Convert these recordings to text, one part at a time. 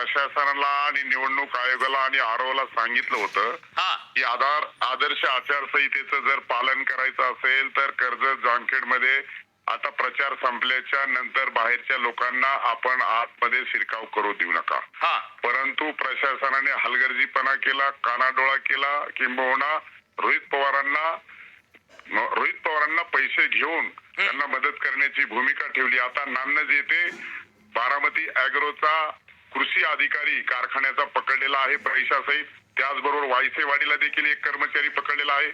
प्रशासनाला आणि निवडणूक आयोगाला आणि आरोला सांगितलं होतं हा. की आधार आदर्श आचारसंहितेचं जर पालन करायचं असेल तर कर्जत जामखेडमध्ये आता प्रचार संपल्याच्या नंतर बाहेरच्या लोकांना आपण आतमध्ये शिरकाव करू देऊ नका. हा. परंतु प्रशासनाने हलगर्जीपणा केला कानाडोळा केला किंबहुना रोहित पवारांना रोहित पवारांना पैसे घेऊन त्यांना मदत करण्याची भूमिका ठेवली. आता नान्नज येथे बारामती अॅग्रोचा कृषी अधिकारी कारखान्याचा पकडलेला आहे पैशासहित. त्याचबरोबर वायसेवाडीला देखील एक कर्मचारी पकडलेला आहे.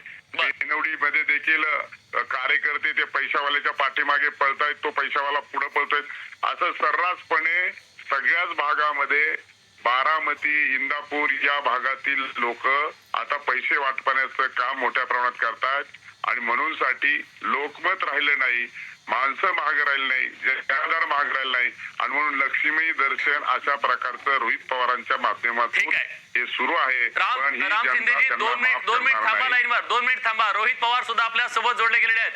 मध्ये देखील कार्यकर्ते ते पैशावाल्याच्या पाठीमागे पळतायत तो पैशावाला पुढे पळतोय असं सर्रासपणे सगळ्याच भागामध्ये बारामती इंदापूर या भागातील लोक आता पैसे वाटपण्याचं काम मोठ्या प्रमाणात करतायत. आणि म्हणून साठी लोकमत राहिलं नाही. माणसं महाग राहिली नाही जनाधार महाग राहिला नाही. आणि म्हणून लक्ष्मी दर्शन अशा प्रकारचं रोहित पवारांच्या माध्यमातून ठीक आहे. हे सुरू आहे. पण ही जनता दोन मिनिट दोन मिनिट थांबा. लाईनवर. दोन मिनिट थांबा. रोहित पवार सुद्धा आपल्यासोबत जोडले गेलेले आहेत.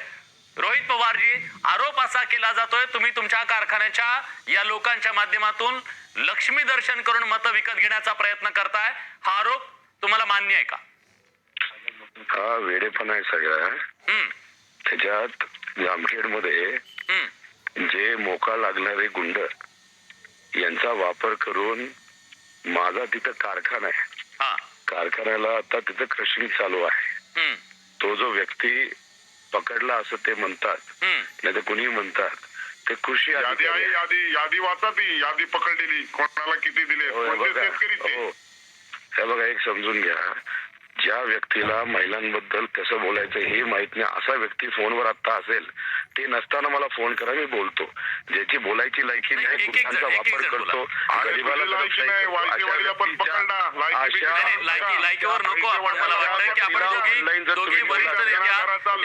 रोहित पवारजी आरोप असा केला जातोय तुम्ही तुमच्या कारखान्याच्या या लोकांच्या माध्यमातून लक्ष्मी दर्शन करून मतं विकत घेण्याचा प्रयत्न करताय. हा आरोप तुम्हाला मान्य आहे का? वेडेपणा आहे सगळा. हम्म, त्याच्यात जामखेडमध्ये हम्म. जे मोका लागणारे गुंड यांचा वापर करून माझा तिथं कारखाना आहे. हा. कारखान्याला आता तिथं क्रशिंग चालू आहे. तो जो व्यक्ती पकडला असं ते म्हणतात. नाही तर कुणी म्हणतात. ते कृषी यादी आहे. यादी यादी वाचा ती यादी पकडलेली. कोणाला किती दिले? शेतकरी हो. हे बघा एक समजून घ्या. ज्या व्यक्तीला महिलांबद्दल कसं बोलायचं हे माहीत नाही असा व्यक्ती फोनवर आता असेल ते नसताना मला फोन करा मी बोलतो. ज्याची बोलायची लायकी नाही, वापर करतो गरिबाला लायकीवर नको आपण मला वाटतं की आपण दोघी ऑनलाईन जर तुम्ही.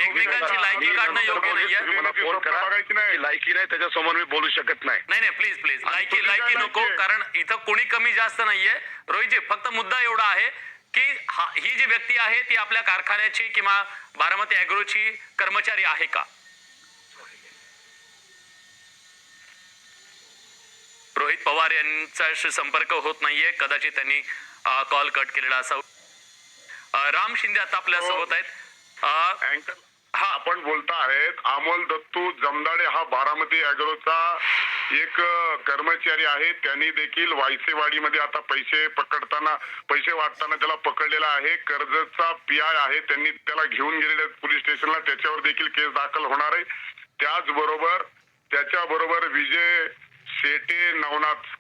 एकमेकांची लायकी काढणं योग्य नाहीये. तुम्ही मला फोन करा बघायची नाही. लायकी नाही त्याच्यासमोर मी बोलू शकत नाही. नाही नाही प्लीज प्लीज लायकी लायकी नको? कारण इथं कोणी कमी जास्त नाहीये. रोहितजी फक्त मुद्दा एवढा आहे की हा- ही जी व्यक्ती आहे ती आपल्या कारखान्याची किंवा बारामती अॅग्रोची कर्मचारी आहे का? रोहित पवार यांचा संपर्क होत नाहीये. कदाचित त्यांनी कॉल कट केलेला असावा. राम शिंदे आता आपल्यासोबत आहेत हा आपण बोलता आहेत. अमोल दत्तू जमदाडे हा बारामती अॅग्रोचा एक कर्मचारी आहे त्यांनी देखील वायसेवाडीमध्ये आता पैसे पकडताना पैसे वाटताना त्याला पकडलेला आहे. कर्जतचा पी आय आहे त्यांनी त्याला घेऊन गेलेले पोलीस स्टेशनला. त्याच्यावर देखील केस दाखल होणार आहे. त्याचबरोबर त्याच्याबरोबर विजय शेटे नवनाथ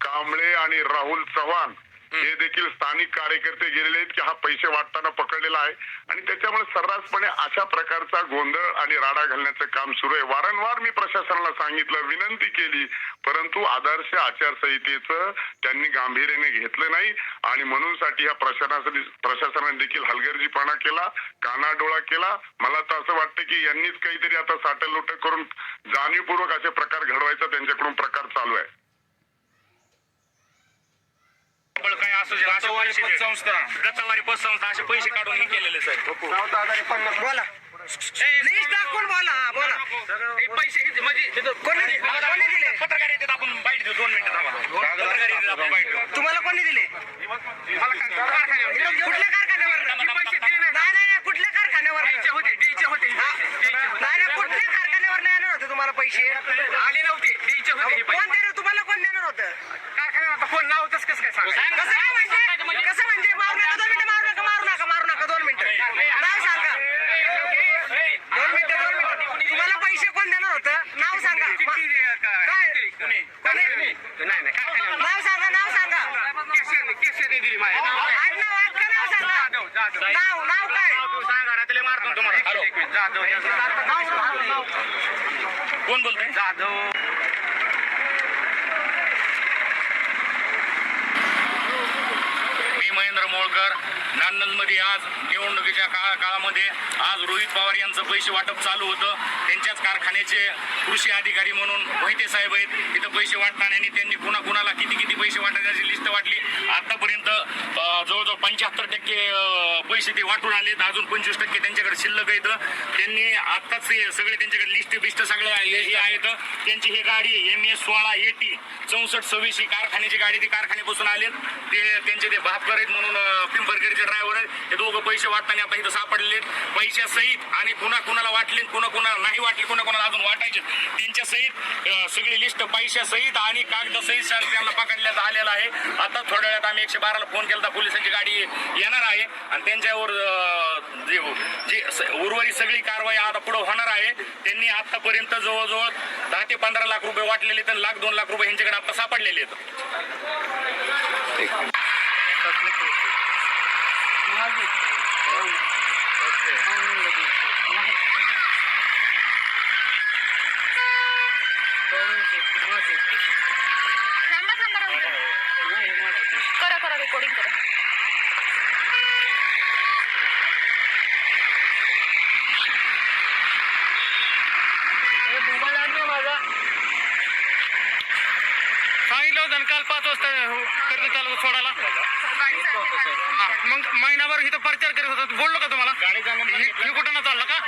कांबळे आणि राहुल चव्हाण हे देखील स्थानिक कार्यकर्ते गेलेले आहेत की हा पैसे वाटताना पकडलेला आहे. आणि त्याच्यामुळे सर्रासपणे अशा प्रकारचा गोंधळ आणि राडा घालण्याचं काम सुरू आहे. वारंवार मी प्रशासनाला सांगितलं विनंती केली परंतु आदर्श आचारसंहितेचं त्यांनी गांभीर्याने घेतलं नाही. आणि म्हणून साठी ह्या प्रशासनाने प्रशासनाने देखील हलगर्जीपणा केला कानाडोळा केला. मला तर असं वाटतं की यांनीच काहीतरी आता साटलोट करून जाणीवपूर्वक असे प्रकार घडवायचा त्यांच्याकडून प्रकार चालू आहे. काय असू दे असे पैसे दे. गतवारी पतसंस्था असे पैसे काढून हे केलेले साहेब. बोला. लिस्ट दाखवून बोला हा, बोला हे पैसे म्हणजे कोणी कोणी दिले? पत्रकार येतात आपण बाईट देऊ दोन मिनिटं थांबा. पत्रकार येतात आपण बाईट देऊ. तुम्हाला कोणी दिले? मला काय कारखान्यावर कुठल्या कारखान्यावर हे पैसे दिले नाही नाही कुठल्या कारखान्यावर द्यायचे होते द्यायचे होते हे. द्यायचे होते. नाही नाही कुठल्या कारखान्यावर नाही येणार होते तुम्हाला पैसे? आले नव्हते द्यायचे होते हे कोण देणार? तुम्हाला कोण देणार होतं? आता कोण नावतच कसं काय सांगा कसं काय म्हणजे? कसं म्हणजे? मारू नका दोन मिनिटं मारू नका मारू नका मारू नका दोन मिनिटं. नाव सांगा. दोन मिनिटं दोन मिनिटं. तुम्हाला पैसे कोण देणार होतं? नाव सांगा. काय? काय? कोणी? नाही नाही कारखान्यावर नाव सांगा नाव सांगा. केशरने केशरने दिली माझ्या आडनाव आडनाव नाव सांगा. जाधव जाधव. नाव नाव काय? जाधव सांगा ना त्याला मारतो तुम्हाला. जाधव नाव कोण बोलतोय? जाधव. मी मोळकर. नांदनमध्ये आज निवडणुकीच्या काळा काळामध्ये आज रोहित पवार यांचं पैसे वाटप चालू होतं. त्यांच्याच कारखान्याचे कृषी अधिकारी म्हणून मोहिते साहेब आहेत. तिथं पैसे वाटताना आणि त्यांनी कुणा कुणाला किती किती पैसे वाटायची लिस्ट वाटली. आतापर्यंत जवळजवळ पंच्याहत्तर टक्के पैसे ते वाटून आलेत. अजून पंचवीस टक्के त्यांच्याकडे शिल्लक आहेत त्यांनी आत्ताच हे सगळे त्यांच्याकडे लिस्ट बिस्ट सगळे हे हे आहेत. त्यांची ही गाडी एम एस सोळा एटी चौसष्ट सव्वीस ही कारखान्याची गाडी ती कारखान्यापासून आलेत. ते त्यांचे ते भापकर आहेत म्हणून अं, पिंपरखेडचे ड्रायव्हर आहेत. हे दोघं पैसे वाटताना आता इथं सापडलेत. पैशा सहित आणि कुणा कुणाला वाटले कुणा कुणाला नाही वाटले कुणा कुणाला अजून वाटायचे. त्यांच्या सहित सगळी लिस्ट पैशा सहित आणि कागद सहित सर त्यांना पकडण्यात आलेला आहे. आता थोड्या वेळात आम्ही एकशे बाराला फोन केला पोलिसांची गाडी येणार आहे. आणि त्यांच्यावर जे उर्वरित सगळी कारवाई आता पुढे होणार आहे त्यांनी आतापर्यंत जवळजवळ दहा ते पंधरा लाख रुपये वाटलेले तर लाख दोन लाख रुपये यांच्याकडे आता सापडलेले आहेत. करा करा रेकॉर्डिंग करा. सांगितलं होतं ना काल पाच वाजता कर्ज चालू सोडायला. मग महिनाभर इथं प्रचार करत होता. बोललो का तुम्हाला? हे कुठं ना चाललं का?